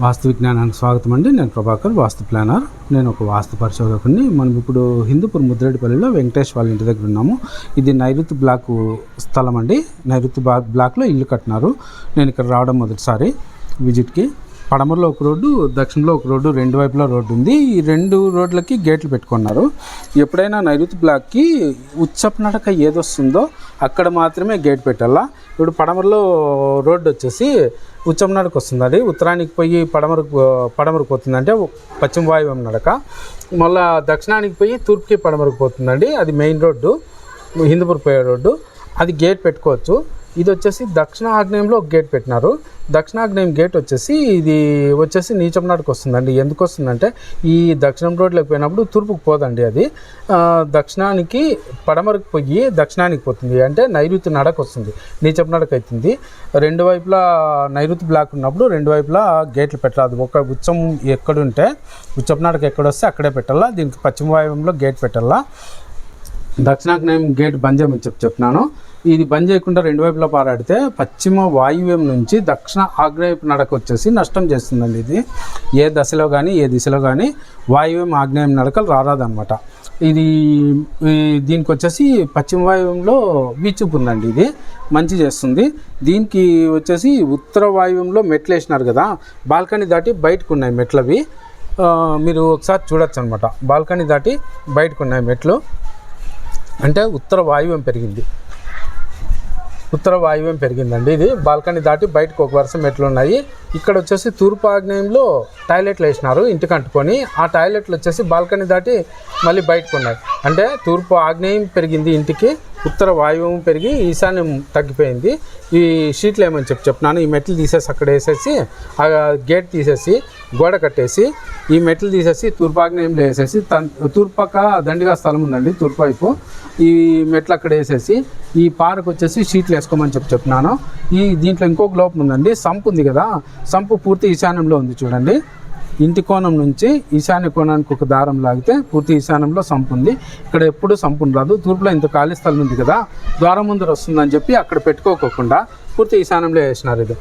వాస్తు విజ్ఞానానికి స్వాగతం అండి. నేను ప్రభాకర్ వాస్తు ప్లానర్. నేను ఒక వాస్తు పరిశోధకుని మనం ఇప్పుడు హిందూపూర్ ముద్రేడిపల్లిలో వెంకటేష్ వాళ్ళ ఇంటి దగ్గర ఉన్నాము. ఇది నైరుతి బ్లాక్ స్థలం అండి. నైరుతి బ్లాక్లో ఇల్లు కట్టినారు. నేను ఇక్కడ రావడం మొదటిసారి విజిట్కి. పడమరలో ఒక రోడ్డు దక్షిణంలో ఒక రోడ్డు రెండు వైపులా రోడ్డు ఉంది. ఈ రెండు రోడ్లకి గేట్లు పెట్టుకున్నారు. ఎప్పుడైనా నైరుతి బ్లాక్కి ఉచ్చపు నడక ఏదొస్తుందో అక్కడ మాత్రమే గేట్ పెట్టాలా? ఇప్పుడు పడమరలో రోడ్డు వచ్చేసి ఉచ్చం నడక వస్తుంది అది ఉత్తరానికి పోయి పడమరకు పడమరకు పోతుందంటే పశ్చిమ వాయువం నడక. మళ్ళా దక్షిణానికి పోయి తూర్పుకి పడమరకు పోతుందండి. అది మెయిన్ రోడ్డు హిందూపూర్ పోయే రోడ్డు. అది గేట్ పెట్టుకోవచ్చు. ఇది వచ్చేసి దక్షిణ ఆగ్నేయంలో ఒక గేట్ పెట్టినారు. దక్షిణాగ్నేయం గేట్ వచ్చేసి ఇది వచ్చేసి నీచం నాటికి వస్తుందండి. ఎందుకు వస్తుందంటే ఈ దక్షిణం రోడ్లోకి పోయినప్పుడు తూర్పుకు పోదండి అది. దక్షిణానికి పడమరకు పోయి దక్షిణానికి పోతుంది. అంటే నైరుతి నడక వస్తుంది. నీచం నడక అవుతుంది రెండు వైపులా నైరుతి బ్లాక్ ఉన్నప్పుడు రెండు వైపులా గేట్లు పెట్టరాదు ఒక ఉచ్చం ఎక్కడుంటే ఉచ్చపు నడక ఎక్కడొస్తే అక్కడే పెట్టాలా. దీనికి పశ్చిమ వాయువంలో గేట్ పెట్టాలా. దక్షిణాగ్నేయం గేట్ బంద్ చేయమని చెప్పి చెప్తున్నాను ఇది బంద్ చేయకుండా రెండు వైపులా పారాడితే పశ్చిమ వాయువ్యం నుంచి దక్షిణ ఆగ్నేయపు నడక వచ్చేసి నష్టం చేస్తుందండి ఇది. ఏ దశలో కానీ ఏ దిశలో కానీ వాయువ్యం ఆగ్నేయం నడకలు రారాదనమాట ఇది దీనికి వచ్చేసి పశ్చిమ వాయువ్యంలో వీచుపు ఉందండి ఇది. మంచి చేస్తుంది. దీనికి వచ్చేసి ఉత్తర వాయువ్యంలో మెట్లు వేసినారు కదా బాల్కనీ దాటి బయటకు ఉన్నాయి మెట్లవి మీరు ఒకసారి చూడొచ్చు అనమాట బాల్కనీ దాటి బయటకు ఉన్నాయి మెట్లు. అంటే ఉత్తర వాయువ్యం పెరిగింది. ఉత్తర వాయువ్యం పెరిగిందండి. ఇది బాల్కనీ దాటి బయటకు ఒక వరుస మెట్లు ఉన్నాయి. ఇక్కడ వచ్చేసి తూర్పు ఆగ్నేయంలో టాయిలెట్లు వేసినారు ఇంటికి అంటుకొని ఆ టాయిలెట్లు వచ్చేసి బాల్కనీ దాటి మళ్ళీ బయటకు ఉన్నాయి అంటే తూర్పు ఆగ్నేయం పెరిగింది ఇంటికి ఉత్తర వాయువ్యం పెరిగి ఈశాన్యం తగ్గిపోయింది. ఈ షీట్లు ఏమని చెప్పి చెప్తున్నాను ఈ మెట్లు తీసేసి అక్కడ వేసేసి ఆ గేట్ తీసేసి గోడ కట్టేసి ఈ మెట్లు తీసేసి తూర్పు ఆగ్నేయంలో వేసేసి తన్ తూర్పు పక్క దండిగా స్థలం ఉందండి తూర్పు వైపు. ఈ మెట్లు అక్కడ వేసేసి ఈ పారకు వచ్చేసి షీట్లు వేసుకోమని చెప్పి చెప్తున్నాను. ఈ దీంట్లో ఇంకొక లోపం ఉందండి సంపు ఉంది కదా సంపు పూర్తి ఈశాన్యంలో ఉంది చూడండి. ఇంటి కోణం నుంచి ఈశాన్య కోణానికి ఒక దారం లాగితే పూర్తి ఈశాన్యంలో సంపు ఉంది. ఇక్కడ ఎప్పుడు సంపు రాదు తూర్పులో ఇంత ఖాళీ స్థలం ఉంది కదా ద్వారం ముందర వస్తుందని చెప్పి అక్కడ పెట్టుకోకుండా పూర్తి ఈశాన్యంలో వేసినారు ఇది.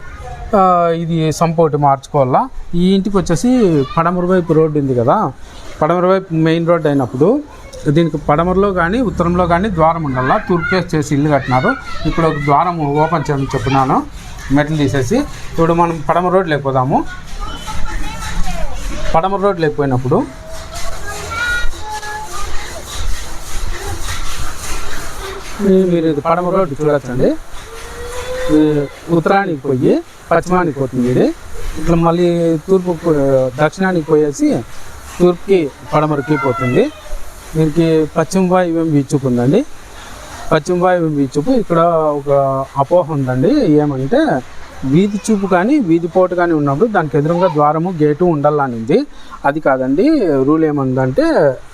ఇది సంపు ఒకటి మార్చుకోవాలా? ఈ ఇంటికి వచ్చేసి పడమర వైపు రోడ్డు ఉంది కదా పడమర వైపు మెయిన్ రోడ్ అయినప్పుడు దీనికి పడమరలో కానీ ఉత్తరంలో కానీ ద్వారం ఉండాలా? తూర్పు చేసి ఇల్లు కట్టినారు. ఇప్పుడు ఒక ద్వారం ఓపెన్ చేయమని చెప్తున్నాను మెట్లు తీసేసి ఇప్పుడు మనం పడమ రోడ్ లేకపోదాము పడమ రోడ్ లేకపోయినప్పుడు మీరు ఇది పడమ రోడ్డు చూడొచ్చండి. ఉత్తరానికి పోయి పశ్చిమానికి పోతుంది. ఇది ఇట్లా మళ్ళీ తూర్పు దక్షిణానికి పోయేసి తూర్పుకి పడమరకి పోతుంది. దీనికి పశ్చిమ వాయువ్యం వీచుకుందండి. ఉందండి బీచ్ చూపు ఇక్కడ ఒక అపోహ ఉందండి. ఏమంటే వీధి చూపు కానీ వీధి పోటు కానీ ఉన్నప్పుడు దానికి ఎదురుగా ద్వారము గేటు ఉండాలనింది అది కాదండి రూల్ ఏమందంటే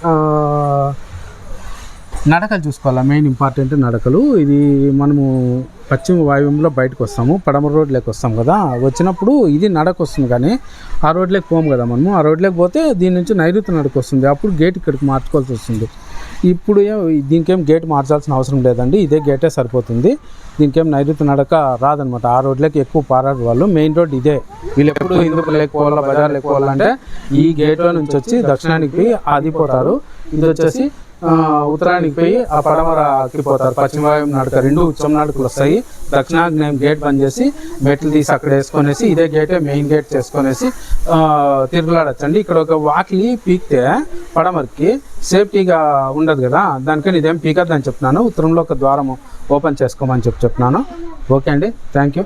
ఆ, నడకలు చూసుకోవాలా? మెయిన్ ఇంపార్టెంట్ నడకలు. ఇది మనము పశ్చిమ వాయువ్యంలో బయటకు వస్తాము. పడమర రోడ్లోకి వస్తాం కదా. వచ్చినప్పుడు ఇది నడక వస్తుంది కానీ ఆ రోడ్లోకి పోము కదా మనము. ఆ రోడ్లోకి పోతే దీని నుంచి నైరుతి నడక వస్తుంది. అప్పుడు గేట్ ఇక్కడికి మార్చుకోవాల్సి వస్తుంది. ఇప్పుడు దీనికేం గేట్ మార్చాల్సిన అవసరం లేదండి. ఇదే గేటే సరిపోతుంది. దీనికేం నైరుతి నడక రాదనమాట. ఆ రోడ్లోకి ఎక్కువ పారాడు వాళ్ళు. మెయిన్ రోడ్ ఇదే. వీళ్ళు ఎప్పుడు హిందూ లేకపోవాలా బజార్ లేకపోవాలంటే ఈ గేట్లో నుంచి వచ్చి దక్షిణానికి ఆదిపోతారు ఇది వచ్చేసి ఉత్తరానికి పోయి ఆ పడమరకి పోతారు. పశ్చిమ నాటక రెండు ఉత్సవం నడకలు వస్తాయి. దక్షిణాగ్నేయం గేట్ బంద్ చేసి మెట్లు తీసి అక్కడ వేసుకొనేసి ఇదే గేటే మెయిన్ గేట్ చేసుకొనేసి తిరుగులాడచ్చండి. ఇక్కడ ఒక వాకిలి పీకితే పడమరకి సేఫ్టీగా ఉండదు కదా. దానికని ఇదేం పీకద్దని చెప్తున్నాను. ఉత్తరంలో ఒక ద్వారం ఓపెన్ చేసుకోమని చెప్పి చెప్తున్నాను. ఓకే అండి. Thank you.